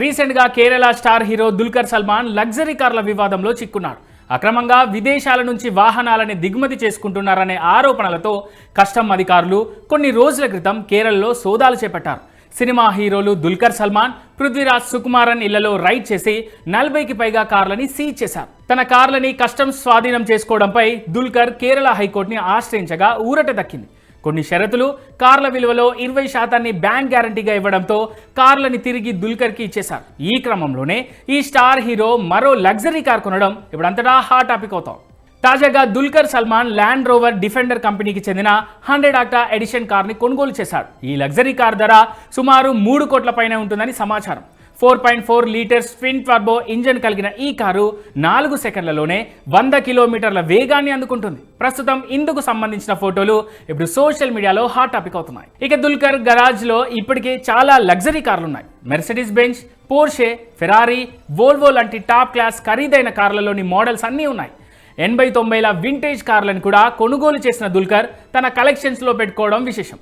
రీసెంట్గా Kerala star hero Dulquer Salmaan luxury కార్ల వివాదంలో చిక్కున్నాడు అక్రమంగా విదేశాల నుంచి వాహనాలని దిగుమతి చేసుకుంటున్నారనే ఆరోపణలతో కస్టమ్ అధికారులు కొన్ని రోజుల క్రితం కేరళలో సోదాలు చేపట్టారు. సినిమా హీరోలు దుల్కర్ సల్మాన్ పృథ్వీరాజ్ సుకుమారన్ ఇళ్ళలో రైడ్ చేసి నలభైకి పైగా కార్లని సీజ్ చేశారు. తన కార్లని కస్టమ్స్ స్వాధీనం చేసుకోవడంపై దుల్కర్ కేరళ హైకోర్టుని ఆశ్రయించగా ఊరట దక్కింది. కొన్ని షరతులు కార్ల విలువలో ఇరవై శాతాన్ని బ్యాంక్ గ్యారంటీగా ఇవ్వడంతో కార్లని తిరిగి దుల్కర్కి ఇచ్చేశారు. ఈ క్రమంలోనే ఈ స్టార్ హీరో మరో లగ్జరీ కార్ కొనడం ఇప్పుడు అంతటా హాట్ టాపిక్ అవుతాం తాజాగా Dulquer Salmaan land rover defender కంపెనీకి చెందిన హండ్రెడ్ ఆక్టా ఎడిషన్ కార్ని కొనుగోలు చేశాడు ఈ లగ్జరీ కార్ ధర సుమారు మూడు కోట్ల పైన ఉంటుందని సమాచారం. Four point four litres twin turbo engine కలిగిన ఈ కారు నాలుగు సెకండ్లలోనే వంద కిలోమీటర్ల వేగాన్ని అందుకుంటుంది. ప్రస్తుతం ఇందుకు సంబంధించిన ఫోటోలు ఇప్పుడు సోషల్ మీడియాలో హాట్ టాపిక్ అవుతున్నాయి. ఇక దుల్కర్ గరాజ్లో ఇప్పటికే చాలా లగ్జరీ కార్లు ఉన్నాయి Mercedes Benz Porsche Ferrari Volvo లాంటి టాప్ క్లాస్ ఖరీదైన కార్లలోని మోడల్స్ అన్నీ ఉన్నాయి. ఎనభై తొంభైల వింటేజ్ కార్లను కూడా కొనుగోలు చేసిన దుల్కర్ తన కలెక్షన్స్లో పెట్టుకోవడం విశేషం.